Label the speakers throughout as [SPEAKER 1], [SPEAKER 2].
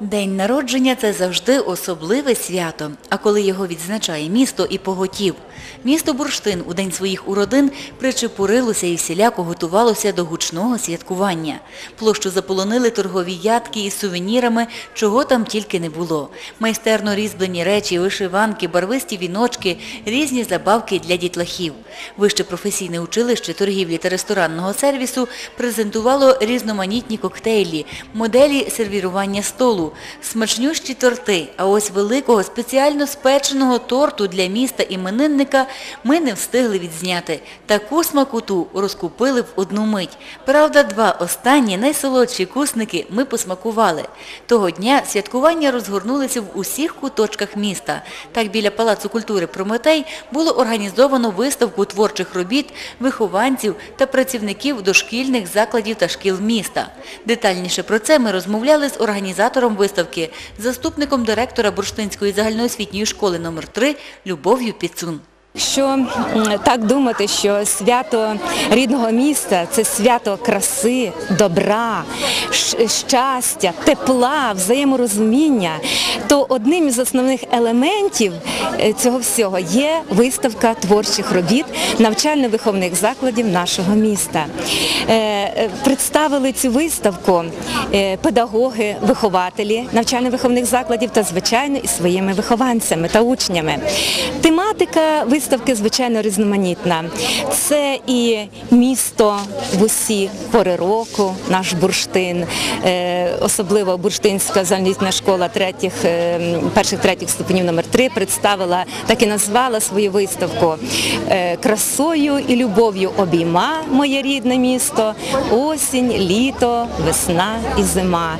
[SPEAKER 1] День народження – це завжди особливе свято, а коли його відзначає місто і поготів. Місто Бурштин у день своїх уродин причепурилося і всіляко готувалося до гучного святкування. Площу заполонили торгові ядки із сувенірами, чого там тільки не було. Майстерно різьблені речі, вишиванки, барвисті віночки, різні забавки для дітлахів. Вище професійне училище торгівлі та ресторанного сервісу презентувало різноманітні коктейлі, моделі сервірування столу, смачнющі торти. А ось великого спеціально спеченого торту для міста іменинника ми не встигли відзняти. Таку смакоту розкупили в одну мить. Правда, два останні найсолодші кусники ми посмакували. Того дня святкування розгорнулися в усіх куточках міста. Так біля Палацу культури Прометей було організовано виставку творчих робіт вихованців та працівників дошкільних закладів та шкіл міста. Детальніше про це ми розмовляли з організатором виставки, заступником директора Бурштинської загальноосвітньої школи номер 3 Любов'ю Піцун.
[SPEAKER 2] Що так думати, що свято рідного міста це свято краси, добра, щастя, тепла, взаєморозуміння, то одним із основних елементів е, цього всього є виставка творчих робіт навчально-виховних закладів нашого міста. Е, е, Представили цю виставку педагоги, вихователі навчально-виховних закладів та, звичайно, і своїми вихованцями та учнями. Тематика виставки звичайно різноманітна. Це і місто в усі пори року, наш бурштин, е, особливо бурштинська загальноосвітня школа третіх, е, перших третіх ступенів номер 3 представила, так і назвала свою виставку е, красою і любов'ю обійма моє рідне місто, осінь, літо, весна і зима.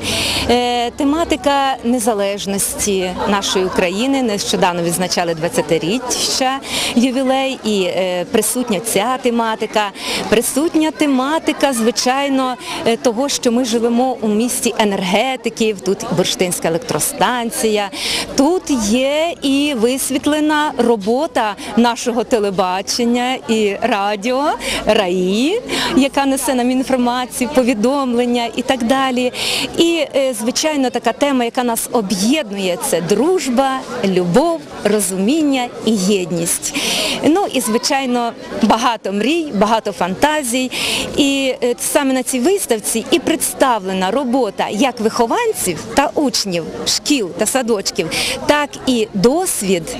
[SPEAKER 2] Тематика незалежності нашої України нещодавно відзначали 20-річчя ювілей і е, присутня ця тематика, присутня тематика, звичайно, е, того, що ми живемо у місті енергетиків, тут бурштинська електростанція, тут є і висвітлена робота нашого телебачення і радіо РАІ, яка несе нам інформацію, повідомлення і так далі. І, е, звичайно, така тема, яка нас об'єднує, це дружба, любов, розуміння і єдність. Ну і звичайно багато мрій, багато фантазій. І е, саме на цій виставці і представлена робота як вихованців та учнів шкіл та садочків, так і досвід,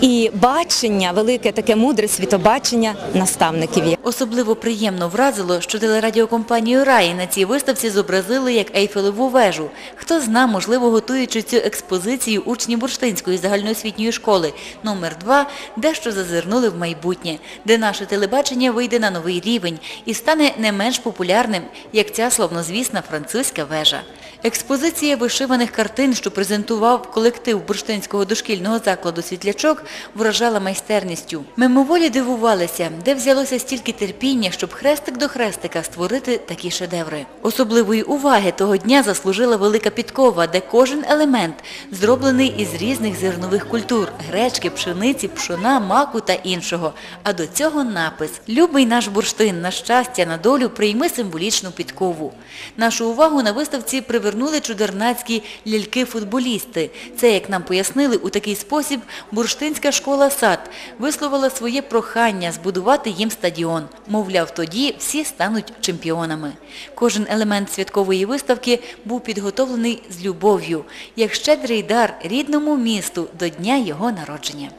[SPEAKER 2] і бачення, велике таке мудре світобачення наставників.
[SPEAKER 1] Особливо приємно вразило, що телерадіокомпанію «Раї» на цій виставці зобразили як Ейфелеву вежу. Хто зна, можливо, готуючи цю експозицію учні Бурштинської загальноосвітньої школи номер 2 дещо зазирнули в майбутнє, де наше телебачення вийде на новий рівень і стане не менш популярним, як ця славнозвісна французька вежа. Експозиція вишиваних картин, що презентував колектив Бурштинського дошкільного закладу «Світлячок», вражала майстерністю. Мимоволі дивувалися, де взялося стільки терпіння, щоб хрестик до хрестика створити такі шедеври. Особливої уваги того дня заслужила велика підкова, де кожен елемент зроблений із різних зернових культур – гречки, пшениці, пшона, маку та іншого. А до цього напис «Любий наш бурштин, на щастя, на долю, прийми символічну підкову». Нашу увагу на виставці привернули чудернацькі ляльки-футболісти. Це, як нам пояснили, у такий спосіб бурштинська школа «Сад» висловила своє прохання збудувати їм стадіон. Мовляв, тоді всі стануть чемпіонами. Кожен елемент святкової виставки був підготовлений з любов'ю, як щедрий дар рідному місту до дня його народження.